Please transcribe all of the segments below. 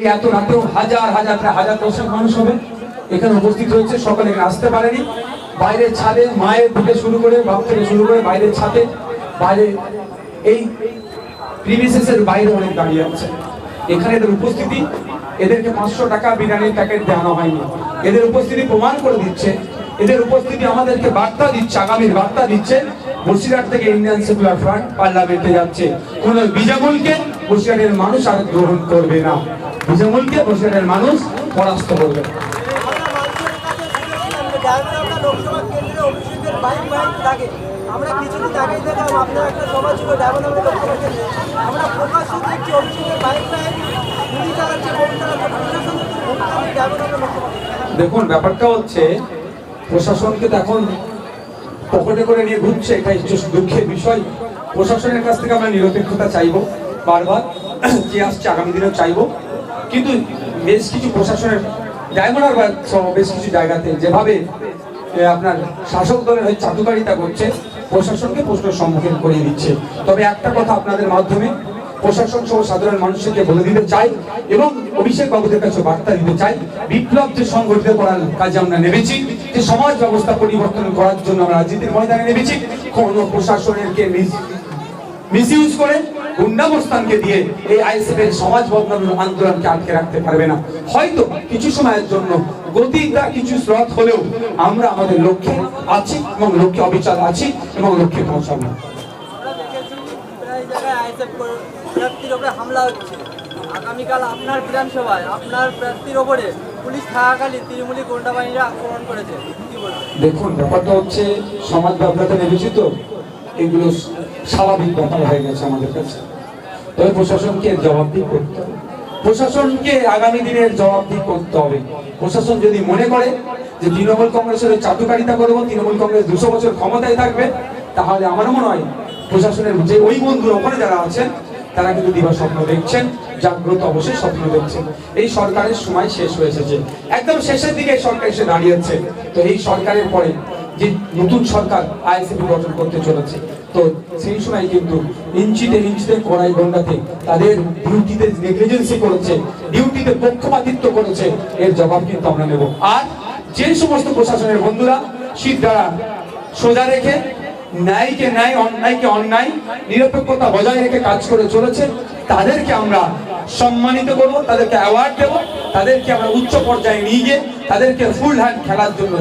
এই এত রাতেও হাজার হাজার, প্রায় হাজার দশেক মানুষ হবে। এখানে উপস্থিত হয়েছে, সকলে এখানে আসতে পারেনি। বাইরের ছাদে মায়ের থেকে শুরু করে, বাপ থেকে শুরু করে বাইরের ছাদে, বাইরে এই প্রিমিসেসের বাইরে অনেক দাঁড়িয়ে আছে। এখানে এদের উপস্থিতি, এদেরকে পাঁচশো টাকা বিরিয়ানির প্যাকেট দেওয়ানো হয়নি। এদের উপস্থিতি প্রমাণ করে দিচ্ছে, এদের উপস্থিতি আমাদেরকে বার্তা দিচ্ছে, আগামীর বার্তা দিচ্ছে বসিরহাট থেকে ইন্ডিয়ান সেকুলার ফ্রন্ট পার্লামেন্টে যাচ্ছে। কোন বিজামুলকে বসিরহাটের মানুষ আর গ্রহণ করবে না। বিজামুলকে বসিরহাটের মানুষ পরাস্ত করবে। আমরা দেখুন, ব্যাপারটা হচ্ছে প্রশাসনকে তো এখন পকেটে করে নিয়ে ঘুরছে, এটা দুঃখের বিষয়। প্রশাসনের কাছ থেকে আমরা নিরপেক্ষতা চাইব বারবার, যে আসছে, আগামী দিনেও চাইব। কিন্তু বেশ কিছু প্রশাসনের ডায়মন্ড হারবার সহ বেশ কিছু জায়গাতে যেভাবে আপনার শাসক দলের হয়ে চাটুকারিতা করছে, প্রশাসনকে প্রশ্নের সম্মুখীন করিয়ে দিচ্ছে। তবে একটা কথা আপনাদের মাধ্যমে, প্রশাসন সহ সাধারণ মানুষকে বলে দিতে চাই এবং অভিষেক বাবুদের কাছে বার্তা দিতে চাই, বিপ্লব যে সংগঠিত করার কাজে আমরা নেমেছি, যে সমাজ ব্যবস্থা পরিবর্তন করার জন্য আমরা রাজনীতির ময়দানে নেমেছি, কোন প্রশাসনের কে মিসইউজ করে গুন্ডাবস্থানকে দিয়ে এই আইএসএফ এর সমাজ বদলানোর আন্দোলনকে আটকে রাখতে পারবে না। হয়তো কিছু সময়ের জন্য গতিটা কিছু স্রোত হলেও আমরা আমাদের লক্ষ্যে আছি এবং লক্ষ্যে অবিচল আছি এবং লক্ষ্যে পৌঁছাবো। প্রার্থীর ওপরে হামলা হচ্ছে। আগামীকাল আপনার বিধানসভায় আপনার প্রার্থীর ওপরে পুলিশ থাকাকালীন তৃণমূলী গোন্ডা বাহিনীরা আক্রমণ করেছে। দেখুন ব্যাপারটা হচ্ছে সমাজ ব্যবসাতে নেমেছি তো এগুলো স্বাভাবিক ব্যাপার হয়ে গেছে আমাদের কাছে। তবে প্রশাসনকে এর জবাবদিহি করতে হবে। প্রশাসনকে আগামী দিনের জবাবদিহি করতে হবে। প্রশাসন যদি মনে করে যে তৃণমূল কংগ্রেসের ওই চাটুকারিতা করব, তৃণমূল কংগ্রেস দুশো বছর ক্ষমতায় থাকবে, তাহলে আমার মনে হয় প্রশাসনের যে ওই বন্ধুরা ওখানে যারা আছেন, তারা কিন্তু দিবা স্বপ্ন দেখছেন, জাগ্রত অবশ্যই স্বপ্ন দেখছেন। এই সরকারের সময় শেষ হয়ে এসেছে। একদম শেষের দিকে সরকার এসে দাঁড়িয়েছে। তো এই সরকারের পরে যে নতুন সরকার আইএসএফ গঠন করতে চলেছে তো সেই সময় কিন্তু ইঞ্চিতে ইঞ্চিতে কড়াই গন্ডাতে তাদের ডিউটিতে নেগলিজেন্সি করেছে ডিউটিতে পক্ষপাতিত্ব করেছে, এর জবাব কিন্তু আমরা নেব। আর যে সমস্ত প্রশাসনের বন্ধুরা, শীত দ্বারা সোজা রেখে ন্যায়কে ন্যায়, অন্যায়কে অন্যায়, নিরপেক্ষতা বজায় রেখে কাজ করে চলেছে, তাদেরকে আমরা সম্মানিত করব, তাদেরকে অ্যাওয়ার্ড দেব, তাদেরকে আমরা উচ্চ পর্যায়ে নিয়ে গিয়ে তাদেরকে ফুল হ্যান্ড খেলার জন্য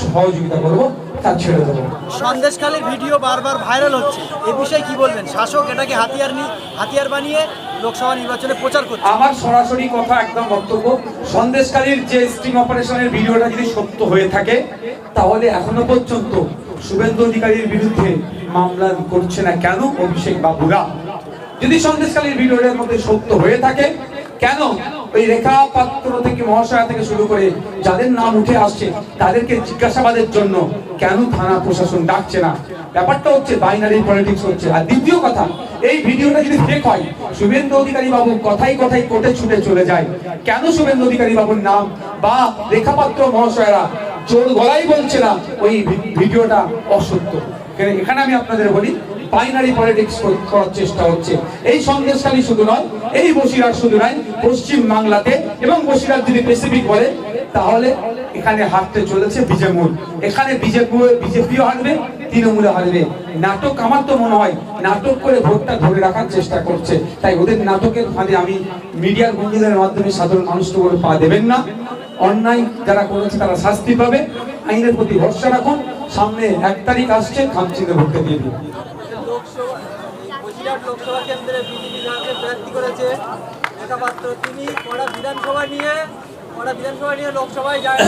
সহযোগিতা করব। তা ছেড়ে দেবো। সন্দেশখালীর ভিডিও বারবার ভাইরাল হচ্ছে। এ বিষয়ে কি বলবেন? শাসক এটাকে হাতিয়ার নি হাতিয়ার বানিয়ে লোকসভা নির্বাচনে প্রচার করছে। আমার সরাসরি কথা একদম বক্তব্য সন্দেশকারীর যে স্টিং অপারেশনের ভিডিওটা যদি সত্য হয়ে থাকে তাহলে এখনও পর্যন্ত শুভেন্দু অধিকারীর বিরুদ্ধে মামলা করছে না কেন অভিষেক বাবুরা? যদি সন্দেশকালীর ভিডিওটার মধ্যে সত্য হয়ে থাকে কেন ওই রেখা পাত্র থেকে মহাশয়া থেকে শুরু করে যাদের নাম উঠে আসছে, তাদেরকে জিজ্ঞাসাবাদের জন্য কেন থানা প্রশাসন ডাকছে না? ব্যাপারটা হচ্ছে বাইনারি পলিটিক্স হচ্ছে। আর দ্বিতীয় কথা, এই ভিডিওটা যদি ফেক হয়, শুভেন্দু অধিকারী বাবু কথাই কথাই কোর্টে ছুটে চলে যায়। কেন শুভেন্দু অধিকারী বাবুর নাম? বা রেখাপাত্র মহাশয়রা জোর গলায় বলছে না, ওই ভিডিওটা অসত্য। এখানে- আমি আপনাদের বলি বাইনারি পলিটিক্স করার চেষ্টা হচ্ছে। এই সন্দেশখালী শুধু নয়, এই বসিরহাট শুধু নয়, পশ্চিম বাংলাতে এবং বসিরহাট যদি স্পেসিফিক বলে, তাহলে এখানে হারতে চলেছে বিজেমূল এখানে বিজেপি বিজেপিও হারবে তৃণমূলে হারবে নাটক আমার তো মনে হয়, নাটক করে ভোটটা ধরে রাখার চেষ্টা করছে। তাই ওদের নাটকের ফাঁদে আমি মিডিয়ার বন্ধুদের মাধ্যমে সাধারণ মানুষকে পা দেবেন না। অন্যায় যারা করেছে তারা শাস্তি পাবে। আইনের প্রতি ভরসা রাখুন। সামনে এক তারিখ আসছে খামচিতে ভোটটা দিয়ে দিন লোকসভা কেন্দ্রে বিজেপি প্রার্থী করেছে। তিনি কড়া বিধানসভা নিয়ে কড়া বিধানসভা নিয়ে লোকসভায় যায়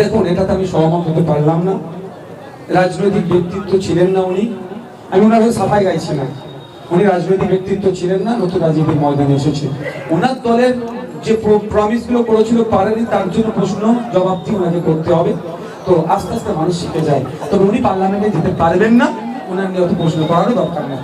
দেখুন এটাতে আমি সহমত হতে পারলাম না। রাজনৈতিক ব্যক্তিত্ব ছিলেন না উনি। আমি ওনার হয়ে সাফাই গাইছি না উনি রাজনৈতিক ব্যক্তিত্ব ছিলেন না নতুন রাজনীতির ময়দানে এসেছে। ওনার দলের যে প্রমিসগুলো করেছিল পারেনি, তার জন্য প্রশ্ন জবাবটি ওনাকে করতে হবে। তো আস্তে আস্তে মানুষ শিখে যায়। তবে উনি পার্লামেন্টে যেতে পারবেন না, ওনার নিয়ে অত প্রশ্ন করারও দরকার নেই।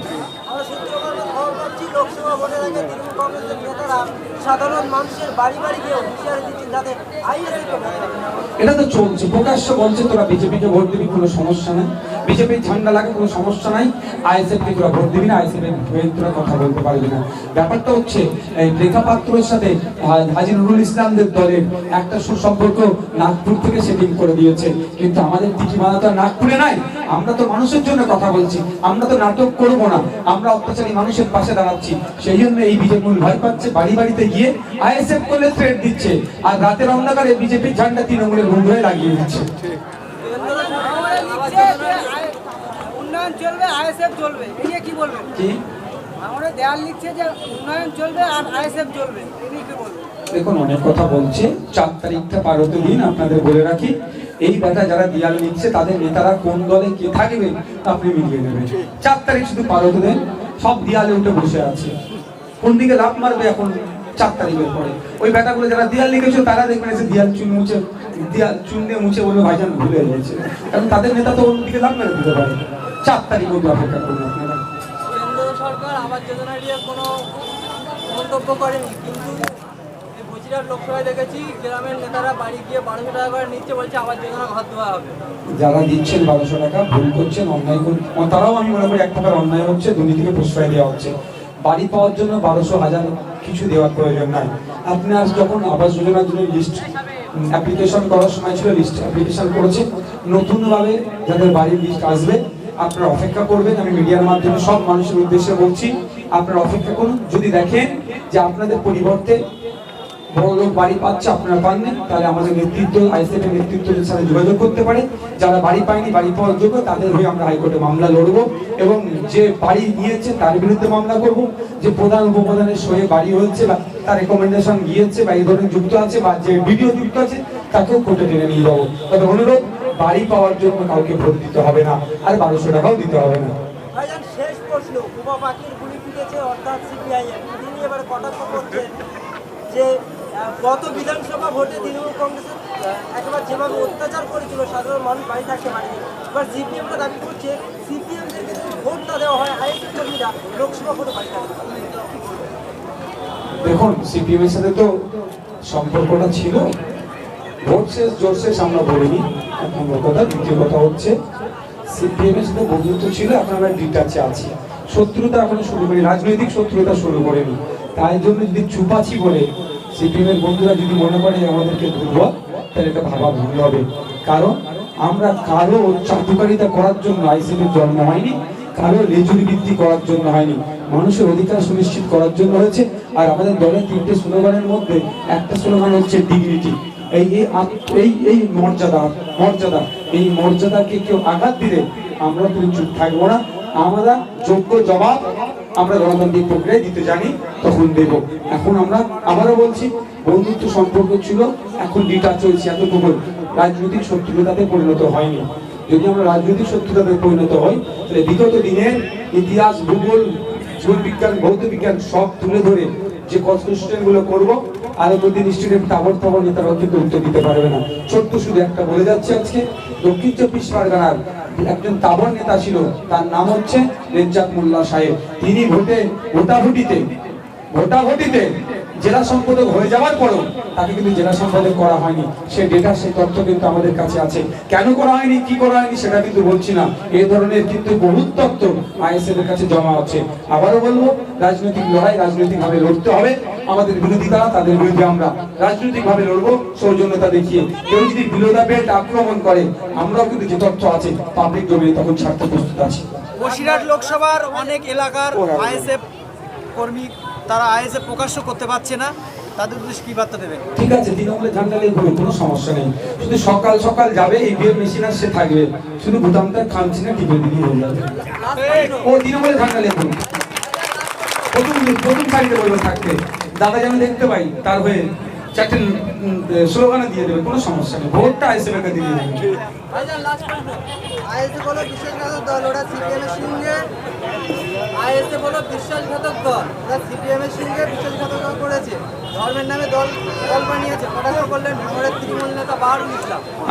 সাধারণ মানুষের বাড়ি বাড়ি গিয়ে হুঁশিয়ারি দিচ্ছেন যাতে আইএসএফ কে ভোট দেবে। এটা তো চলছে, প্রকাশ্য বলছে, তোরা বিজেপিকে ভোট দিবি, কোনো সমস্যা নাই। বিজেপির ঝান্ডা লাগে, কোনো সমস্যা নাই। আইএসএফ কে তোরা ভোট দিবি না, আইএসএফ এর হয়ে তোরা কথা বলতে পারবি না। ব্যাপারটা হচ্ছে, এই রেখা পাত্রের সাথে হাজী নুরুল ইসলামদের দলের একটা সুসম্পর্ক নাগপুর থেকে সেটিং করে দিয়েছে। কিন্তু আমাদের টিকিমানা তো নাগপুরে নাই। আমরা তো মানুষের জন্য কথা বলছি, আমরা তো নাটক করব না। আমরা অত্যাচারী মানুষের পাশে দাঁড়াচ্ছি। সেই জন্য এই বিজেপি ভয় পাচ্ছে, বাড়ি বাড়িতে গিয়ে আইএসএফ করলে থ্রেট দিচ্ছে। আর রাতের অন্ধকারে বিজেপির ঝান্ডা তৃণমূলের বন্ধুরাই লাগিয়ে দিচ্ছে। কেন্দ্র সরকার আবাস লিখছে যে যোজনা- আই- উন্নয়ন চলবে আইএসএফ চলবে। এই নিয়ে কি বলবেন? কি? আমাদের দেয়াল লিখছে যে উন্নয়ন চলবে আর আইএসএফ চলবে। এই নিয়ে কি বলবেন? দেখুন অনেক কথা বলছে। চার তারিখটা পার হতে দিন আপনাদের বলে রাখি। এই ব্যাটা যারা দিয়াল নিচ্ছে তাদের নেতারা কোন দলে কে থাকবে আপনি মিলিয়ে নেবেন। চার তারিখ শুধু পার হতে দেন। সব দিয়ালে উঠে বসে আছে। কোন দিকে লাভ মারবে এখন? চার তারিখের পরে। ওই ব্যাটাগুলো যারা দিয়াল লিখেছে তারা দেখবেন এসে দিয়াল চুন মুছে দিয়াল চুন দিয়ে মুছে বলবে ভাইজান ভুলে গেছে। কারণ তাদের নেতা তো ওর দিকে লাভ মেরে দিতে পারে। চার তারিখ অব্দি অপেক্ষা করুন আপনারা। সরকার আবাস যোজনা নিয়ে কোনো মন্তব্য করেনি কিন্তু বসিরহাট লোকসভায় দেখেছি গ্রামের নেতারা বাড়ি গিয়ে বারোশো টাকা করে নিচ্ছে বলছে আবাস যোজনা ঘর দেওয়া হবে। যারা দিচ্ছেন বারোশো টাকা ভুল করছেন অন্যায় করছেন তারাও আমি মনে করি এক প্রকার অন্যায় হচ্ছে দুর্নীতিকে প্রশ্রয় দেওয়া হচ্ছে। বাড়ি পাওয়ার জন্য বারোশো হাজার কিছু দেওয়ার প্রয়োজন নাই। আপনি আজ যখন আবাস যোজনার জন্য লিস্ট অ্যাপ্লিকেশন করার সময় ছিল লিস্ট অ্যাপ্লিকেশন করেছে নতুনভাবে যাদের বাড়ির লিস্ট আসবে, আপনারা অপেক্ষা করবেন। আমি মিডিয়ার মাধ্যমে সব মানুষের উদ্দেশ্যে বলছি, আপনারা অপেক্ষা করুন। যদি দেখেন যে আপনাদের পরিবর্তে বড় লোক বাড়ি পাচ্ছে, আপনারা পাননি, তাহলে আমাদের নেতৃত্ব আইসিএফ এর নেতৃত্বের সাথে যোগাযোগ করতে পারে। যারা বাড়ি পায়নি, বাড়ি পাওয়ার যোগ্য, তাদের হয়ে আমরা হাইকোর্টে মামলা লড়বো এবং যে বাড়ি নিয়েছে, তার বিরুদ্ধে মামলা করব। যে প্রধান উপপ্রধানের সঙ্গে বাড়ি হয়েছে বা তার রেকমেন্ডেশন গিয়েছে বা এই ধরনের যুক্ত আছে বা যে ভিডিও যুক্ত আছে, তাকেও কোর্টে টেনে নিয়ে যাব। তবে অনুরোধ, বাড়ি পাওয়ার জন্য কাউকে ভোট দিতে হবে না, আর বারোশো টাকাও দিতে হবে না। যে গত বিধানসভা ভোটে তৃণমূল কংগ্রেসের একেবারে যেভাবে অত্যাচার করেছিল সাধারণ মানুষ বাড়ি থাকতে পারেনি। এবার সিপিএমটা দাবি করছে সিপিএমদেরকে যদি ভোটটা দেওয়া হয় আইএসএফ কর্মীরা লোকসভা ভোটে বাড়ি থাকতে দেখুন, সিপিএম এর সাথে তো সম্পর্কটা ছিল। ভোট শেষ জোর শেষ আমরা বলিনি। এক কথা, দ্বিতীয় কথা হচ্ছে, সিপিএম এর সাথে বন্ধুত্ব ছিল আমরা ডিটাচে আছি। শত্রুতা এখনও শুরু করি রাজনৈতিক শত্রুতা শুরু করেনি। তাই জন্য যদি চুপাছি বলে সিপিএম এর বন্ধুরা যদি মনে করে আমাদেরকে দুর্বল তাহলে এটা ভাবা ভুল হবে। কারণ আমরা কারও চাটুকারিতা করার জন্য আইসিএফের জন্ম হয়নি, কারও লেজুরি বৃদ্ধি করার জন্য হয়নি। মানুষের অধিকার সুনিশ্চিত করার জন্য হয়েছে। আর আমাদের দলের তিনটে স্লোগানের মধ্যে একটা স্লোগান হচ্ছে ডিগনিটি এই এই এই মর্যাদা মর্যাদা। এই মর্যাদাকে কেউ আঘাত দিলে আমরা তুমি চুপ থাকব না। আমরা যোগ্য জবাব আমরা গণতান্ত্রিক প্রক্রিয়ায় দিতে জানি, তখন দেব। এখন আমরা আবারও বলছি, বন্ধুত্ব সম্পর্ক ছিল, এখন ডিটা চলছে এতটুকু রাজনৈতিক শত্রুতাতে পরিণত হয়নি। যদি আমরা রাজনৈতিক শত্রুতাতে পরিণত হই, তাহলে বিগত দিনের ইতিহাস, ভূগোল, জীবন বিজ্ঞান, ভৌত বিজ্ঞান সব তুলে ধরে যে কনস্টিটিউশনগুলো গুলো করব আলোকদিন ইনস্টিটিউট তাবর তাবর নেতারাও কিন্তু উত্তর দিতে পারবে না। ছোট্ট শুধু একটা বলে যাচ্ছে আজকে, দক্ষিণ চব্বিশ পরগনার একজন তাবর নেতা ছিল, তার নাম হচ্ছে রেজ্জাক মোল্লা সাহেব। তিনি ভোটে, ভোটাভুটিতে ভোটাভুটিতে জেলা সম্পাদক হয়ে যাওয়ার পরও তাকে কিন্তু জেলা সম্পাদক করা হয়নি। সে ডেটা সেই তথ্য কিন্তু আমাদের কাছে আছে। কেন করা হয়নি, কি করা হয়নি সেটা কিন্তু বলছি না। এ ধরনের কিন্তু বহু তথ্য আইএসএফ এর কাছে জমা আছে। আবারও বলব, রাজনৈতিক লড়াই রাজনৈতিক ভাবে লড়তে হবে। আমাদের বিরোধী তারা তাদের বিরুদ্ধে আমরা রাজনৈতিক ভাবে লড়বো সৌজন্যতা দেখিয়ে। কেউ যদি বিরোধা বেল্ট আক্রমণ করে আমরাও কিন্তু যে তথ্য আছে পাবলিক ডোমেনে তখন ছাড়তে প্রস্তুত আছি। বসিরহাট লোকসভার অনেক এলাকার আইএসএফ কর্মী তারা আইএসএফ প্রকাশ্য করতে পারছে না। তাদের উদ্দেশ্যে কি বার্তা দেবেন? ঠিক আছে তৃণমূলে ঝান্ডা নিয়ে ঘুরে কোনো সমস্যা নেই। শুধু সকাল সকাল যাবে ইভিএম মেশিন আর সে থাকবে। শুধু বোতামটা খামছি না টিপে দিলেই হয়ে যাবে। ও তৃণমূলে ঝান্ডা নিয়ে ঘুরে। প্রথম প্রথম সারিতে বলবে থাকতে। দাদা যেন দেখতে পাই তার হয়ে চারটে স্লোগানে দিয়ে দেবে কোনো সমস্যা নেই। ভোটটা আইসিএফ এর দিয়ে দেবে।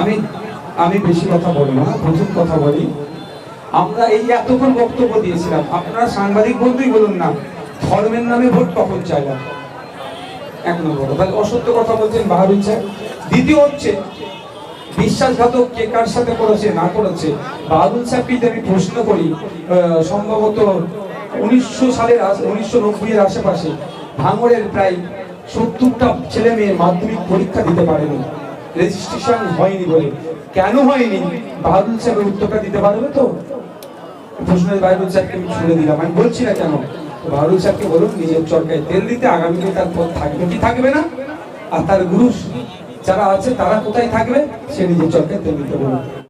আমি আমি বেশি কথা বলব না প্রচুর কথা বলি। আমরা এই এতক্ষণ বক্তব্য দিয়েছিলাম আপনারা সাংবাদিক বন্ধুই বলুন না ধর্মের নামে ভোট কখন চাইলাম? এক নম্বর। তাহলে অসত্য কথা বলছেন বাহারুল সাহেব দ্বিতীয় হচ্ছে, বিশ্বাসঘাতক কে কার সাথে করেছে, না করেছে? বাহাদুর সাহেবকে যদি আমি প্রশ্ন করি সম্ভবত উনিশশো সালের উনিশশো নব্বই এর আশেপাশে ভাঙড়ের প্রায় সত্তরটা ছেলে মেয়ে মাধ্যমিক পরীক্ষা দিতে পারেনি। রেজিস্ট্রেশন হয়নি বলে। কেন হয়নি? বাহাদুর সাহেবের উত্তরটা দিতে পারবে তো? প্রশ্নের বাহাদুর সাহেবকে আমি ছুড়ে দিলাম। আমি বলছি না কেন? বাহাদুর সাহেবকে বলুন নিজের চরকায় তেল দিতে আগামীকে তার পথ থাকবে কি থাকবে না? আর তার গুরু যারা আছে, তারা কোথায় থাকবে? সে নিজের চরকায় তেল দিতে বলুন।